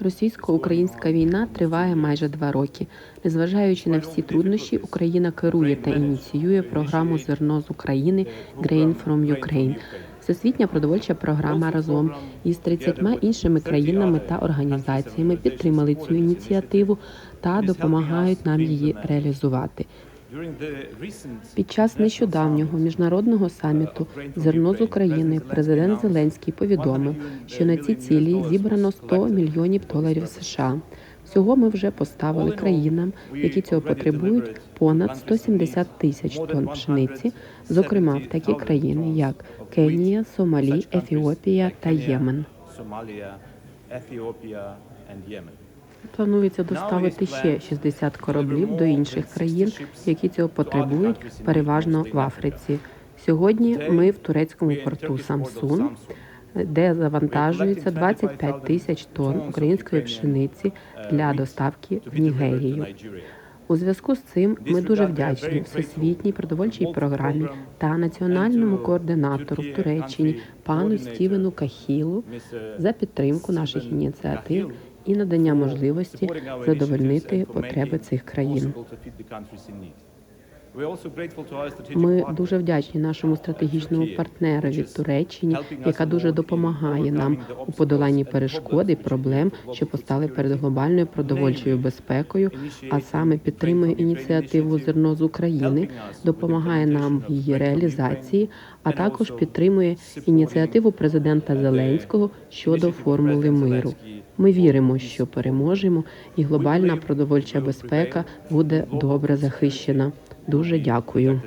Російсько-українська війна триває майже два роки. Незважаючи на всі труднощі, Україна керує та ініціює програму зерно з України Grain from Ukraine. Всесвітня продовольча програма разом із 30 іншими країнами та організаціями підтримали цю ініціативу та допомагають нам її реалізувати. Під час нещодавнього міжнародного саміту зерно з України президент Зеленський повідомив, що на ці цілі зібрано 100 мільйонів доларів США. Всього ми вже поставили країнам, які цього потребують, понад 170 тисяч тонн пшениці, зокрема в такі країни, як Кенія, Сомалі, Ефіопія та Ємен. Somalia, Ethiopia and. Планується доставити ще 60 кораблів до інших країн, які цього потребують, переважно в Африці. Сьогодні ми в турецькому порту Самсун, де завантажується 25 тисяч тонн української пшениці для доставки в Нігерію. У зв'язку з цим ми дуже вдячні всесвітній продовольчій програмі та національному координатору в Туреччині пану Стівену Кахілу за підтримку наших ініціатив і надання можливості задовольнити потреби цих країн. Ми дуже вдячні нашому стратегічному партнерові Туреччині, яка дуже допомагає нам у подоланні перешкод і проблем, що постали перед глобальною продовольчою безпекою, а саме підтримує ініціативу зерно з України, допомагає нам в її реалізації, а також підтримує ініціативу президента Зеленського щодо формули миру. Ми віримо, що переможемо, і глобальна продовольча безпека буде добре захищена. Дуже дякую.